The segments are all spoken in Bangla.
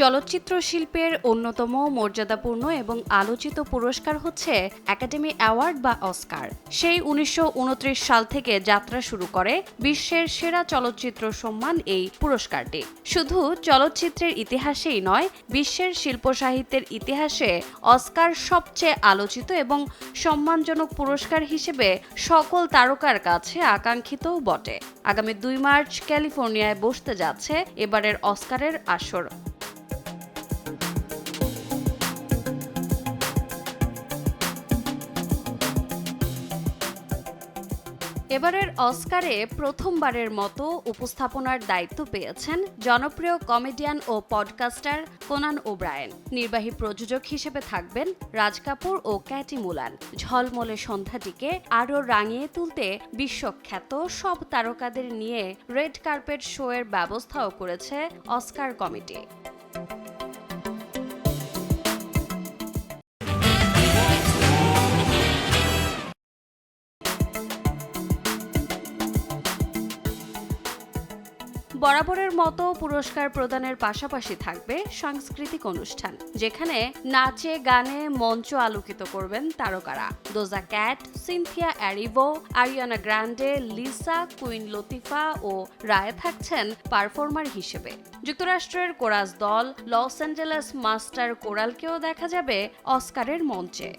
চলচ্চিত্র শিল্পের অন্যতম মর্যাদাপূর্ণ এবং আলোচিত পুরস্কার হচ্ছে একাডেমি অ্যাওয়ার্ড বা অস্কার। সেই উনিশশো উনত্রিশ সাল থেকে যাত্রা শুরু করে বিশ্বের সেরা চলচ্চিত্র সম্মান এই পুরস্কারটি। শুধু চলচ্চিত্রের ইতিহাসেই নয়, বিশ্বের শিল্প সাহিত্যের ইতিহাসে অস্কার সবচেয়ে আলোচিত এবং সম্মানজনক পুরস্কার হিসেবে সকল তারকার কাছে আকাঙ্ক্ষিতও বটে। আগামী দুই মার্চ ক্যালিফোর্নিয়ায় বসতে যাচ্ছে এবারের অস্কারের আসর। এবারের অস্কারে প্রথমবারের মতো উপস্থাপনার দায়িত্ব পেয়েছেন জনপ্রিয় কমেডিয়ান ও পডকাস্টার কোনান ওব্রায়েন। নির্বাহী প্রযোজক হিসেবে থাকবেন রাজ কাপুর ও ক্যাটি মুলান। ঝলমলে সন্ধ্যাটিকে আরও রাঙিয়ে তুলতে বিশ্বখ্যাত সব তারকাদের নিয়ে রেড কার্পেট শোয়ের ব্যবস্থাও করেছে অস্কার কমিটি। বরাবরের মতো পুরস্কার প্রদানের পাশাপাশি থাকবে সাংস্কৃতিক অনুষ্ঠান, যেখানে নাচে, গানে, মঞ্চ আলোকিত করবেন তারকারা। Doja Cat, Cynthia Erivo, Ariana Grande, Lisa, Queen Latifah ও রায় থাকছেন পারফর্মার হিসেবে। যুক্তরাষ্ট্রের কোরাস দল, লস অ্যাঞ্জেলেস মাস্টার কোরালকেও দেখা যাবে অস্কারের মঞ্চে।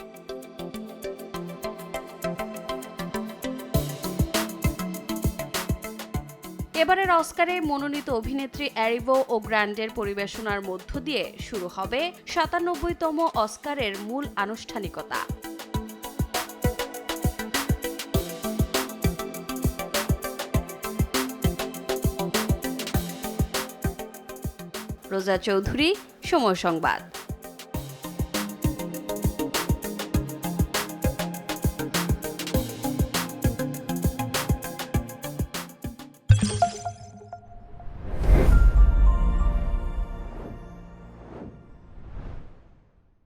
এবারের অস্কারে মনোনীত অভিনেত্রী অ্যারিভো ও গ্র্যান্ডের পরিবেশনার মধ্য দিয়ে শুরু হবে সাতানব্বইতম অস্কারের মূল আনুষ্ঠানিকতা। রোজা চৌধুরী, সময় সংবাদ।